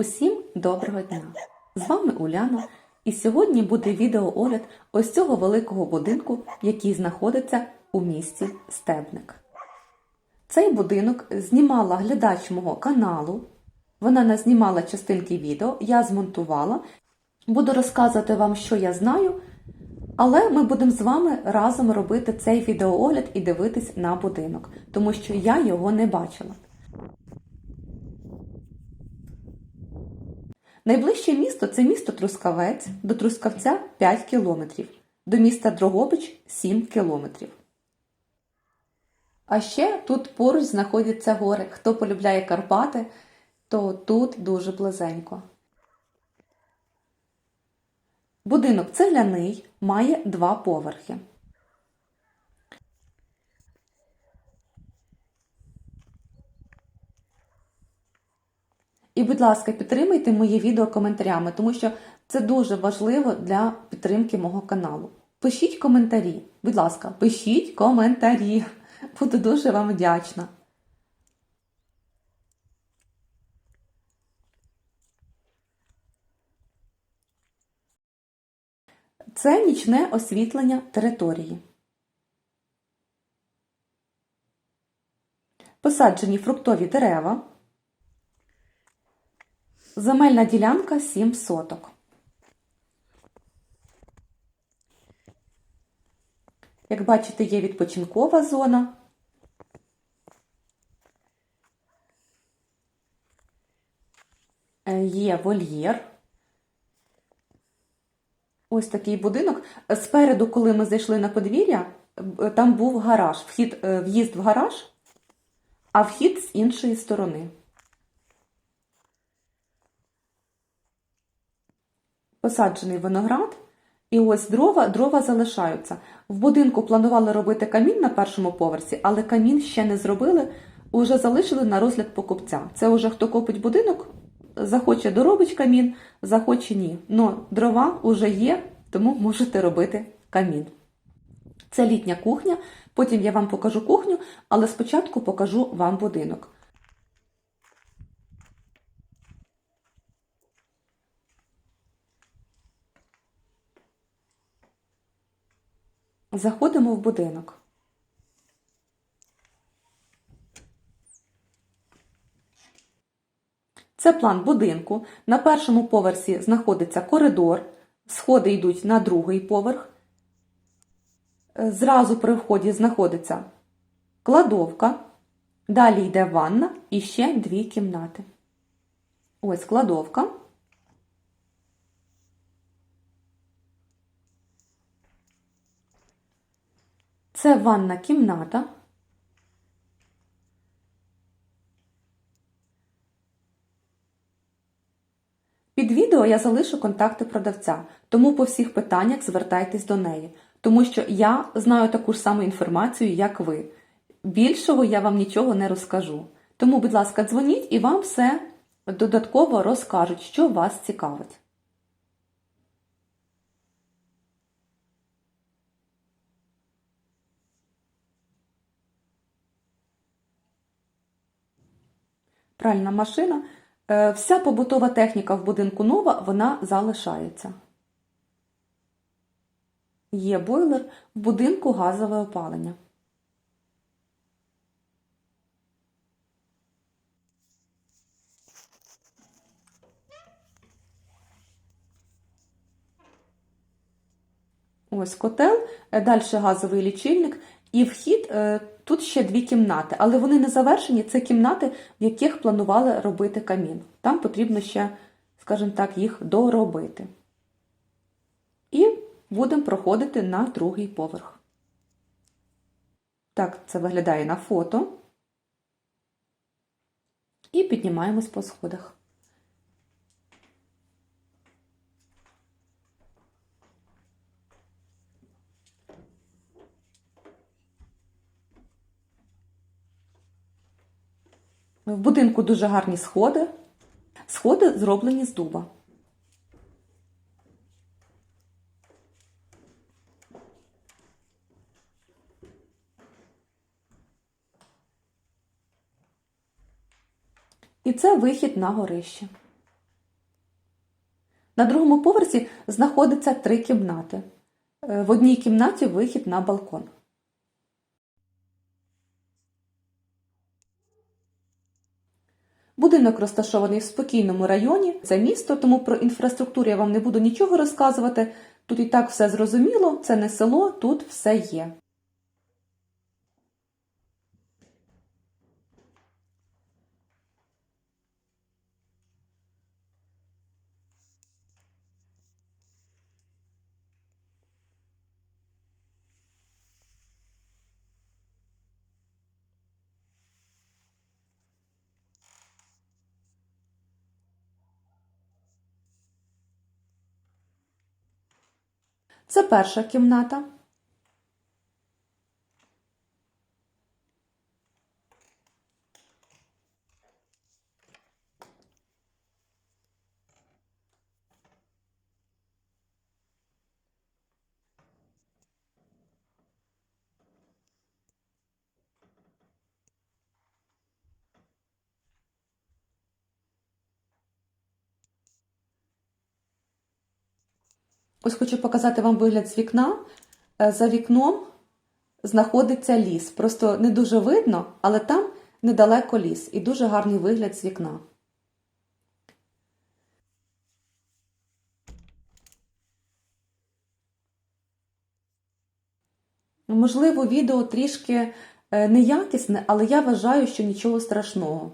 Усім доброго дня! З вами Уляна, і сьогодні буде відеоогляд ось цього великого будинку, який знаходиться у місті Стебник. Цей будинок знімала глядач мого каналу. Вона назнімала частинки відео, я змонтувала. Буду розказувати вам, що я знаю, але ми будемо з вами разом робити цей відеоогляд і дивитись на будинок, тому що я його не бачила. Найближче місто це місто Трускавець, до Трускавця 5 кілометрів, до міста Дрогобич 7 кілометрів. А ще тут поруч знаходяться гори. Хто полюбляє Карпати, то тут дуже близенько. Будинок цегляний, має два поверхи. І, будь ласка, підтримайте моє відео коментарями, тому що це дуже важливо для підтримки мого каналу. Пишіть коментарі. Будь ласка, пишіть коментарі. Буду дуже вам вдячна. Це нічне освітлення території. Посаджені фруктові дерева. Земельна ділянка 7 соток. Як бачите, є відпочинкова зона. Е, Є вольєр. Ось такий будинок. Спереду, коли ми зайшли на подвір'я, е, там був гараж, вхід, е, в'їзд в гараж, а вхід з іншої сторони. Посаджений виноград, і ось дрова, дрова залишаються. В будинку планували робити камін на першому поверсі, але камін ще не зробили, уже залишили на розгляд покупця. Це уже хто купить будинок, захоче доробить камін, захоче ні. Но дрова вже є, тому можете робити камін. Це літня кухня, потім я вам покажу кухню, але спочатку покажу вам будинок. Заходимо в будинок. Це план будинку. На першому поверсі знаходиться коридор, сходи йдуть на другий поверх. Зразу при вході знаходиться кладовка, далі йде ванна і ще дві кімнати. Ось кладовка. Це ванна кімната. Під відео я залишу контакти продавця, тому по всіх питаннях звертайтесь до неї, тому що я знаю таку ж саму інформацію, як ви. Більшого я вам нічого не розкажу. Тому, будь ласка, дзвоніть і вам все додатково розкажуть, що вас цікавить. Пральна машина. Е, Вся побутова техніка в будинку нова, вона залишається. Є бойлер, в будинку газове опалення. Ось котел, е, далі газовий лічильник і вхід е, тут ще дві кімнати, але вони не завершені. Це кімнати, в яких планували робити камін. Там потрібно ще, скажімо так, їх доробити. І будемо проходити на другий поверх. Так, це виглядає на фото. І піднімаємось по сходах. В будинку дуже гарні сходи. Сходи зроблені з дуба. І це вихід на горище. На другому поверсі знаходиться три кімнати. Е, В одній кімнаті вихід на балкон. Будинок розташований в спокійному районі. Це місто, тому про інфраструктуру я вам не буду нічого розказувати. Тут і так все зрозуміло, це не село, тут все є. Це перша кімната. Ось хочу показати вам вигляд з вікна. Е, За вікном знаходиться ліс. Просто не дуже видно, але там недалеко ліс і дуже гарний вигляд з вікна. Можливо, відео трішки е, неякісне, але я вважаю, що нічого страшного.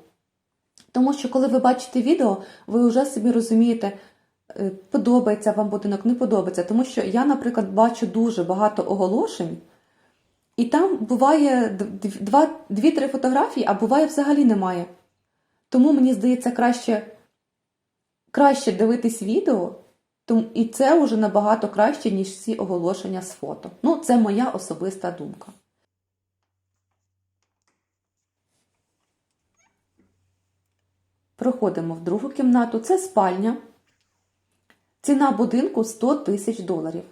Тому що, коли ви бачите відео, ви вже собі розумієте, подобається вам будинок, не подобається. Тому що я, наприклад, бачу дуже багато оголошень, і там буває д- два- дві-три фотографії, а буває взагалі немає. Тому мені здається, краще, краще дивитись відео, і це вже набагато краще, ніж всі оголошення з фото. Ну, це моя особиста думка. Проходимо в другу кімнату. Це спальня. Ціна будинку 100 тисяч доларів.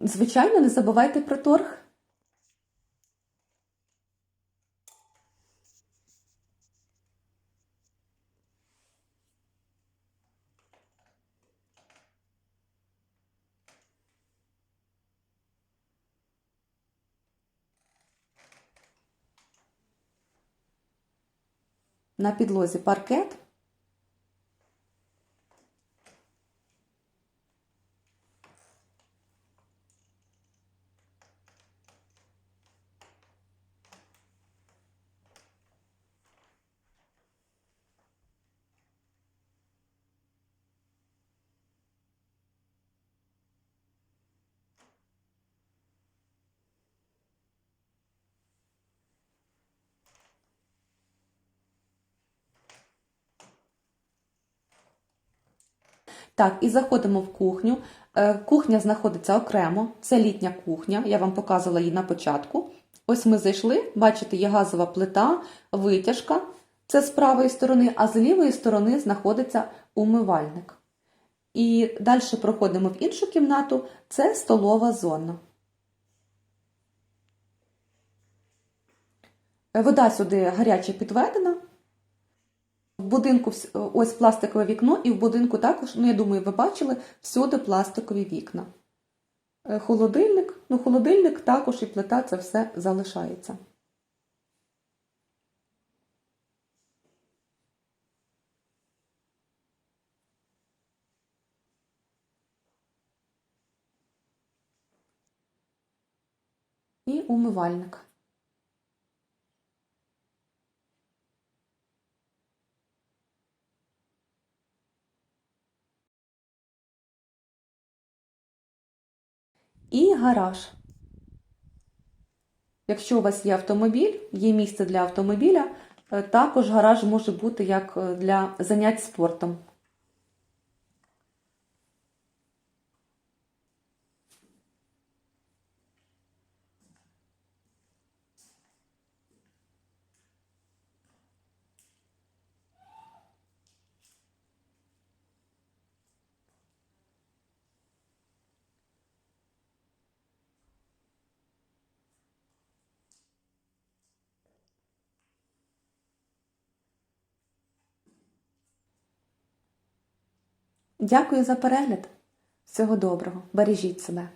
Звичайно, не забувайте про торг. На підлозі паркет. Так, і заходимо в кухню. Е, Кухня знаходиться окремо, це літня кухня, я вам показувала її на початку. Ось ми зайшли, бачите, є газова плита, витяжка, це з правої сторони, а з лівої сторони знаходиться умивальник. І далі проходимо в іншу кімнату, це столова зона. Е, Вода сюди гаряче підведена. В будинку ось пластикове вікно, і в будинку також, ну я думаю, ви бачили, всюди пластикові вікна. Е, Холодильник, ну холодильник також і плита це все залишається. І умивальник. І гараж. Якщо у вас є автомобіль, є місце для автомобіля, е, також гараж може бути як е, для занять спортом. Дякую за перегляд. Всього доброго, бережіть себе.